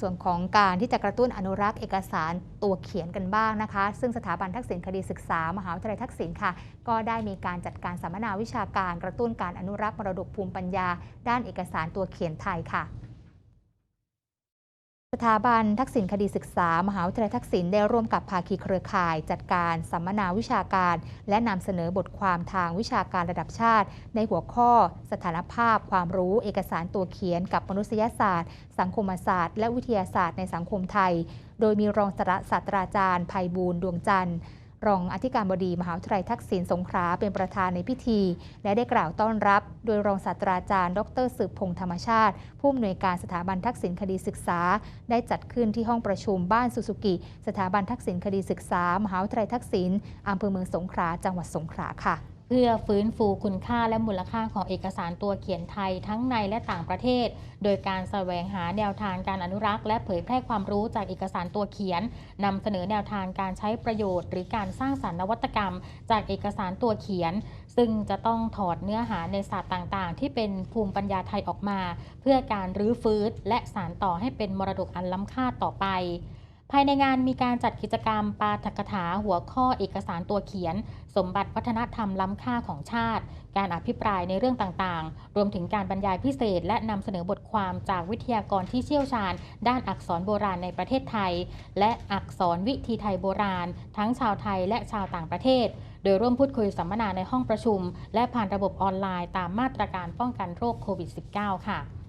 ส่วนของการที่จะกระตุ้นอนุรักษ์เอกสารตัวเขียนกันบ้างนะคะ ซึ่งสถาบันทักษิณคดีศึกษามหาวิทยาลัยทักษิณค่ะ ก็ได้มีการจัดการสัมมนาวิชาการกระตุ้นการอนุรักษ์มรดกภูมิปัญญา ด้านเอกสารตัวเขียนไทยค่ะ สถาบันทักษิณคดีศึกษา มหาวิทยาลัยทักษิณได้ร่วมกับภาคีเครือข่าย จัดการสัมมนาวิชาการ และนำเสนอบทความทางวิชาการระดับชาติ ในหัวข้อ สถานภาพ ความรู้เอกสารตัวเขียน กับมนุษยศาสตร์ สังคมศาสตร์ และวิทยาศาสตร์ในสังคมไทย โดยมีรองศาสตราจารย์ภัยบูลดวงจันทร์ รองอธิการบดีมหาวิทยาลัยทักษิณสงขลาเป็นประธานในพิธี และได้กล่าวต้อนรับ โดยรองศาสตราจารย์ ดรสืบพงษ์ธรรมชาติ ผู้อำนวยการสถาบันทักษิณคดีศึกษา ได้จัดขึ้นที่ห้องประชุมบ้านสุสุกิ สถาบันทักษิณคดีศึกษามหาวิทยาลัยทักษิณอำเภอเมืองสงขลาจังหวัดสงขลาค่ะ พื่อฟื้นฟูคุณค่าและมูลค่าของเอกสารตัวเขียนไทยทั้งในและต่างประเทศ โดยการแสวงหาแนวทางการอนุรักษ์ และเผยแพร่ความรู้จากเอกสารตัวเขียนนำเสนอแนวทางการใช้ประโยชน์ หรือการสร้างสรรค์นวัตกรรม จากเอกสารตัวเขียน ซึ่งจะต้องถอดเนื้อหาในศาสตร์ต่างๆ ที่เป็นภูมิปัญญาไทยออกมา เพื่อการรื้อฟื้นและสานต่อให้เป็นมรดกอันล้ำค่าต่อไป ภายในงานมีการจัดกิจกรรมปาฐกถาหัวข้อเอกสารตัวเขียน สมบัติวัฒนธรรมล้ำค่าของชาติ การอภิปรายในเรื่องต่างๆ รวมถึงการบรรยายพิเศษ และนำเสนอบทความจากวิทยากรที่เชี่ยวชาญ ด้านอักษรโบราณในประเทศไทย และอักษรวิธีไทยโบราณ ทั้งชาวไทยและชาวต่างประเทศ โดยร่วมพูดคุยสัมมนาในห้องประชุม และผ่านระบบออนไลน์ตามมาตรการป้องกันโรคโควิด -19 ค่ะ